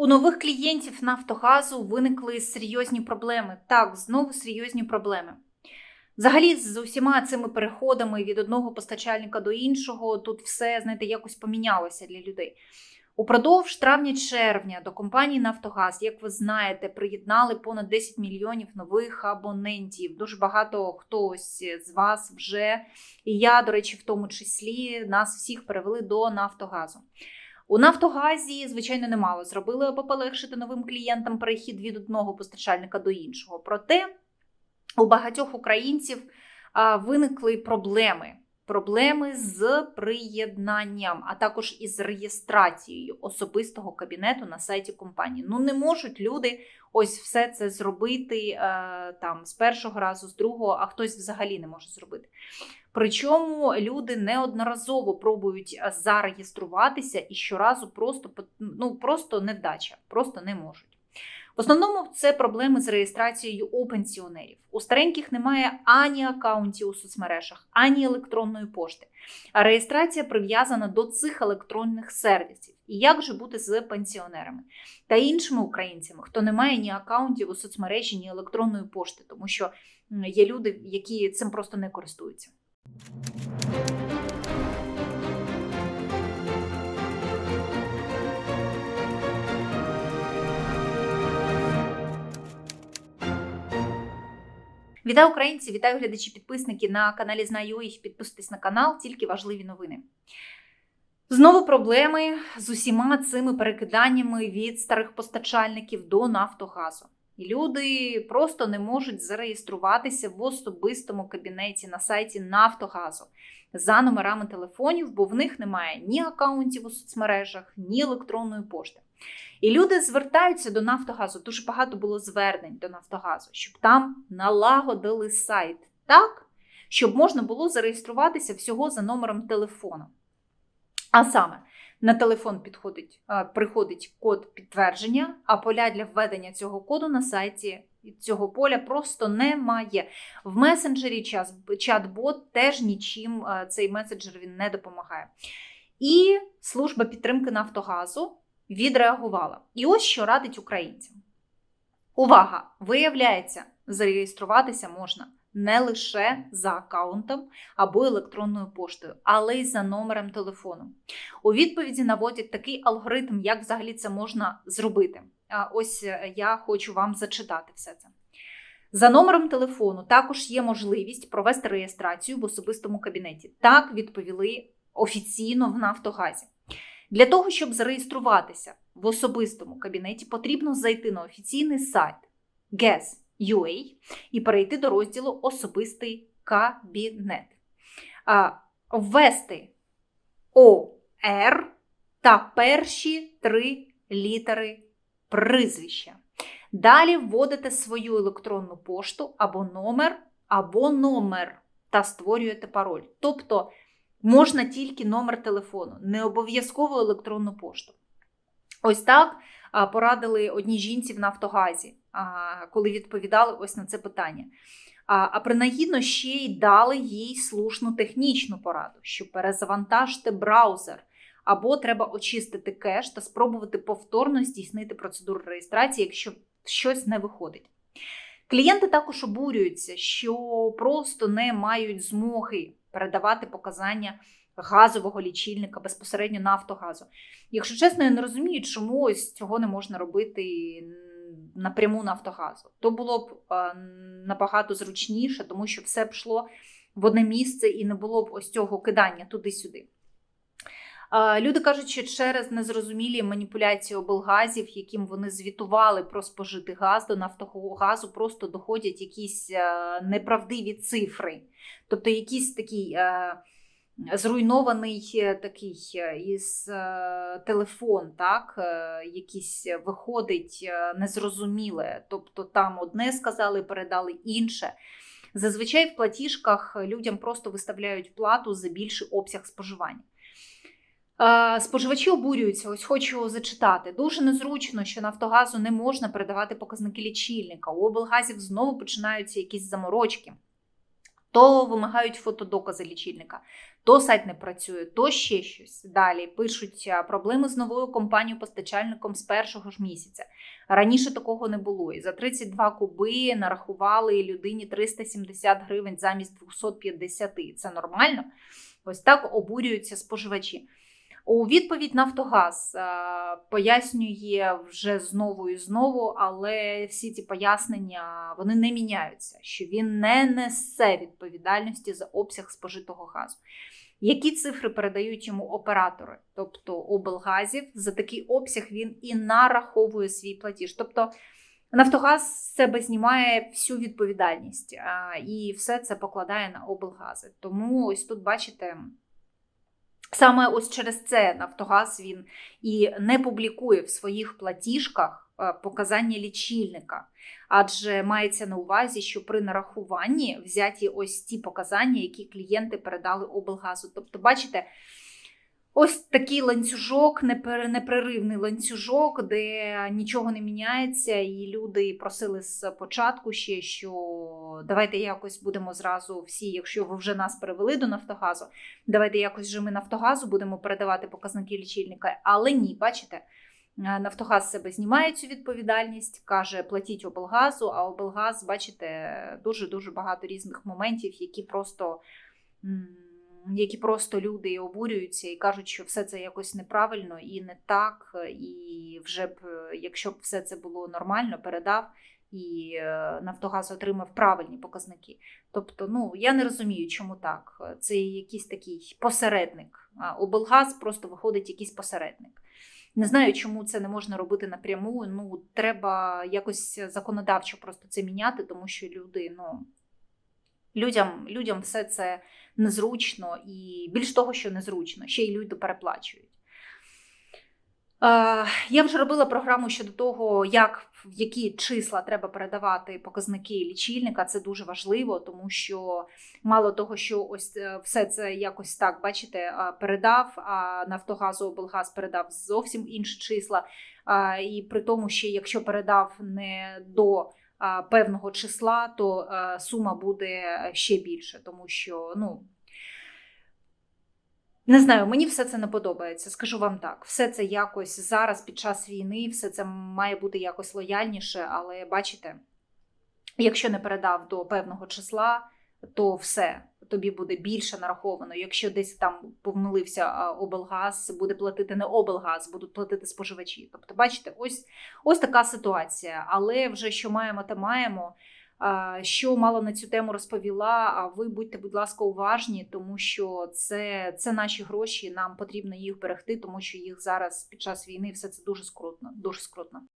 У нових клієнтів Нафтогазу виникли серйозні проблеми. Так, знову серйозні проблеми. Взагалі, з усіма цими переходами від одного постачальника до іншого, тут все, знаєте, якось помінялося для людей. Упродовж травня-червня до компанії Нафтогаз, як ви знаєте, приєднали понад 10 мільйонів нових абонентів. Дуже багато хтось з вас вже, і я, до речі, в тому числі, нас всіх перевели до Нафтогазу. У Нафтогазі, звичайно, немало зробили, аби полегшити новим клієнтам перехід від одного постачальника до іншого. Проте у багатьох українців виникли проблеми. Проблеми з приєднанням, а також із реєстрацією особистого кабінету на сайті компанії. Ну не можуть люди ось все це зробити е, там з першого разу, з другого, а хтось взагалі не може зробити. Причому люди неодноразово пробують зареєструватися і щоразу просто ну, просто невдача, просто не можуть. В основному це проблеми з реєстрацією у пенсіонерів. У стареньких немає ані акаунтів у соцмережах, ані електронної пошти. А реєстрація прив'язана до цих електронних сервісів. І як же бути з пенсіонерами та іншими українцями, хто не має ні акаунтів у соцмережі, ні електронної пошти, тому що є люди, які цим просто не користуються. Вітаю українці, вітаю глядачі, підписники на каналі Знаю їх. Підписуйтесь на канал, тільки важливі новини. Знову проблеми з усіма цими перекиданнями від старих постачальників до Нафтогазу. І люди просто не можуть зареєструватися в особистому кабінеті на сайті Нафтогазу за номерами телефонів, бо в них немає ні акаунтів у соцмережах, ні електронної пошти. І люди звертаються до Нафтогазу. Дуже багато було звернень до Нафтогазу, щоб там налагодили сайт так, щоб можна було зареєструватися всього за номером телефону. А саме на телефон підходить, приходить код підтвердження, а поля для введення цього коду на сайті цього поля просто немає. В месенджері чат-бот теж нічим цей месенджер він не допомагає. І служба підтримки Нафтогазу відреагувала. І ось що радить українцям. Увага! Виявляється, зареєструватися можна не лише за аккаунтом або електронною поштою, але й за номером телефону. У відповіді наводять такий алгоритм, як взагалі це можна зробити. Ось е, я хочу вам зачитати все це. За номером телефону також є можливість провести реєстрацію в особистому кабінеті. Так відповіли офіційно в Нафтогазі. Для того, щоб зареєструватися в особистому кабінеті, потрібно зайти на офіційний сайт GES.ua і перейти до розділу Особистий кабінет, ввести ОР та перші три літери прізвища. Далі вводите свою електронну пошту або номер, або номер та створюєте пароль. Тобто можна тільки номер телефону, не обов'язково електронну пошту. Ось так порадили одній жінці в Нафтогазі, коли відповідали ось на це питання. А принагідно ще й дали їй слушну технічну пораду, що перезавантажте браузер, або треба очистити кеш та спробувати повторно здійснити процедуру реєстрації, якщо щось не виходить. Клієнти також обурюються, що просто не мають змоги передавати показання газового лічильника безпосередньо Нафтогазу. Якщо чесно, я не розумію, чому ось цього не можна робити напряму Нафтогазу. То було б набагато зручніше, тому що все б йшло в одне місце і не було б ось цього кидання туди-сюди. Люди кажуть, що через незрозумілі маніпуляції облгазів, яким вони звітували про спожитий газ до Нафтогазу, просто доходять якісь е, неправдиві цифри. Тобто якийсь такий е, зруйнований е, такий із телефон, так, якийсь виходить незрозуміле. Тобто там одне сказали, передали інше. Зазвичай в платіжках людям просто виставляють плату за більший обсяг споживання. Споживачі обурюються, ось хочу зачитати. Дуже незручно, що Нафтогазу не можна передавати показники лічильника. У облгазів знову починаються якісь заморочки. То вимагають фотодокази лічильника, То сайт не працює, то ще щось. Далі пишуть проблеми з новою компанією-постачальником з першого ж місяця. Раніше такого не було. І за 32 куби нарахували людині 370 гривень замість 250. Це нормально? Ось так обурюються споживачі. У відповідь Нафтогаз е, пояснює вже знову і знову, але всі ці пояснення вони не міняються, що він не несе відповідальності за обсяг спожитого газу. Які цифри передають йому оператори, тобто облгазів, за такий обсяг він і нараховує свій платіж. Тобто Нафтогаз з себе знімає всю відповідальність а, і все це покладає на облгази. Тому ось тут бачите. Саме ось через це Нафтогаз він і не публікує в своїх платіжках е, показання лічильника, адже мається на увазі, що при нарахуванні взяті ось ті показання, які клієнти передали облгазу. Тобто, бачите, ось такий ланцюжок, непреривний ланцюжок, де нічого не міняється, і люди просили з початку ще, що давайте якось будемо зразу всі, якщо ви вже нас перевели до Нафтогазу, давайте якось же ми Нафтогазу будемо передавати показники лічильника. Але ні, бачите, е, Нафтогаз себе знімає цю відповідальність, каже, платіть облгазу, а облгаз, бачите, дуже-дуже багато різних моментів, які просто. Які просто люди обурюються і кажуть, що все це якось неправильно і не так, і вже б, е, якщо б все це було нормально, передав і е, Нафтогаз отримав правильні показники. Тобто, ну я не розумію, чому так. Це якийсь такий посередник. А облгаз просто виходить якийсь посередник. Не знаю, чому це не можна робити напряму. Ну, треба якось законодавчо просто це міняти, тому що люди, ну. Людям, людям все це незручно і більш того, що незручно, ще й люди переплачують. Е, Я вже робила програму щодо того, як в які числа треба передавати показники лічильника. Це дуже важливо, тому що мало того, що ось е, все це якось так, бачите, передав, а Нафтогазу облгаз передав зовсім інші числа. І при тому, що якщо передав не до певного числа, то сума буде ще більше, тому що, ну. Не знаю, мені все це не подобається. Скажу вам так, все це якось зараз під час війни, все це має бути якось лояльніше, але бачите, якщо не передав до певного числа, то все тобі буде більше нараховано. Якщо десь там помилився облгаз, буде платити не облгаз, будуть платити споживачі. Тобто, бачите, ось ось така ситуація. Але вже що маємо, то маємо. Що мало на цю тему розповіла. А ви будьте, будь ласка, уважні, тому що це, це наші гроші. Нам потрібно їх берегти, тому що їх зараз під час війни все це дуже скрутно. Дуже скрутно.